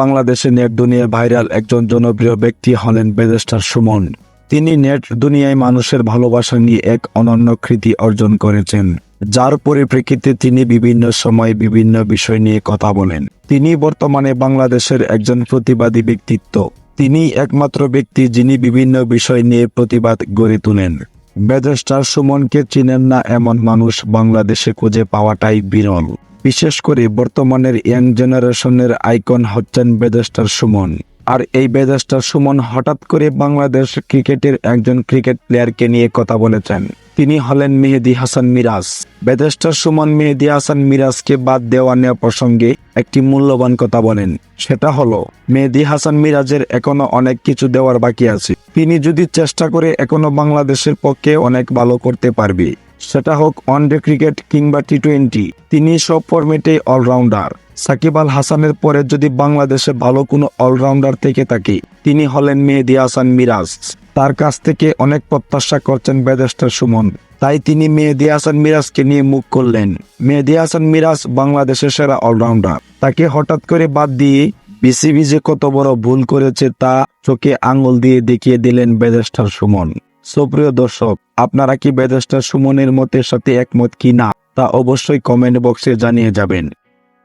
বাংলাদেশে নেট দুনিয়ায় ভাইরাল একজন জনপ্রিয় ব্যক্তি হলেন বেদেস্টার সুমন। তিনি নেট দুনিয়ায় মানুষের ভালোবাসা নিয়ে এক অনন্য কৃতি অর্জন করেছেন, যার পরিপ্রেক্ষিতে তিনি বিভিন্ন সময় বিভিন্ন বিষয় নিয়ে কথা বলেন। তিনি বর্তমানে বাংলাদেশের একজন প্রতিবাদী ব্যক্তিত্ব। তিনি একমাত্র ব্যক্তি যিনি বিভিন্ন বিষয় নিয়ে প্রতিবাদ গড়ে তোলেন। বেদেস্টার সুমনকে চিনেন না এমন মানুষ বাংলাদেশে খুঁজে পাওয়াটাই বিরল। বিশেষ করে বর্তমানের ইয়াং জেনারেশনের আইকন হচ্ছেন বেদেস্টার সুমন। আর এই বেদেস্টার সুমন হঠাৎ করে বাংলাদেশ ক্রিকেটের একজন ক্রিকেট প্লেয়ারকে নিয়ে কথা বলেছেন। তিনি হলেন মেহেদি হাসান মিরাজ। বেদেস্টার সুমন মেহেদি হাসান মিরাজকে বাদ দেওয়া নেওয়া প্রসঙ্গে একটি মূল্যবান কথা বলেন। সেটা হলো, মেহেদি হাসান মিরাজের এখনও অনেক কিছু দেওয়ার বাকি আছে। তিনি যদি চেষ্টা করে এখনও বাংলাদেশের পক্ষে অনেক ভালো করতে পারবে। সেটা হোক ওয়ানডে ক্রিকেট কিংবা টি টোয়েন্টি তিনি সব ফরম্যাটে অলরাউন্ডার সাকিব আল হাসানের পরে যদি বাংলাদেশে ভালো কোনো অলরাউন্ডার থেকে থাকে, তিনি হলেন মেহেদি হাসান মিরাজ। তার কাছ থেকে অনেক প্রত্যাশা করছেন বেদেস্টার সুমন। তাই তিনি মেহেদি হাসান মিরাজকে নিয়ে মুখ করলেন মেহেদি হাসান মিরাজ বাংলাদেশের সেরা অলরাউন্ডার তাকে হঠাৎ করে বাদ দিয়ে বিসিবি যে কত বড় ভুল করেছে তা চোখে আঙুল দিয়ে দেখিয়ে দিলেন বেদেস্টার সুমন। সুপ্রিয় দর্শক, আপনারা কি বেদেষ্টা সুমনের মতের সাথে একমত কি না তা অবশ্যই কমেন্ট বক্সে জানিয়ে যাবেন।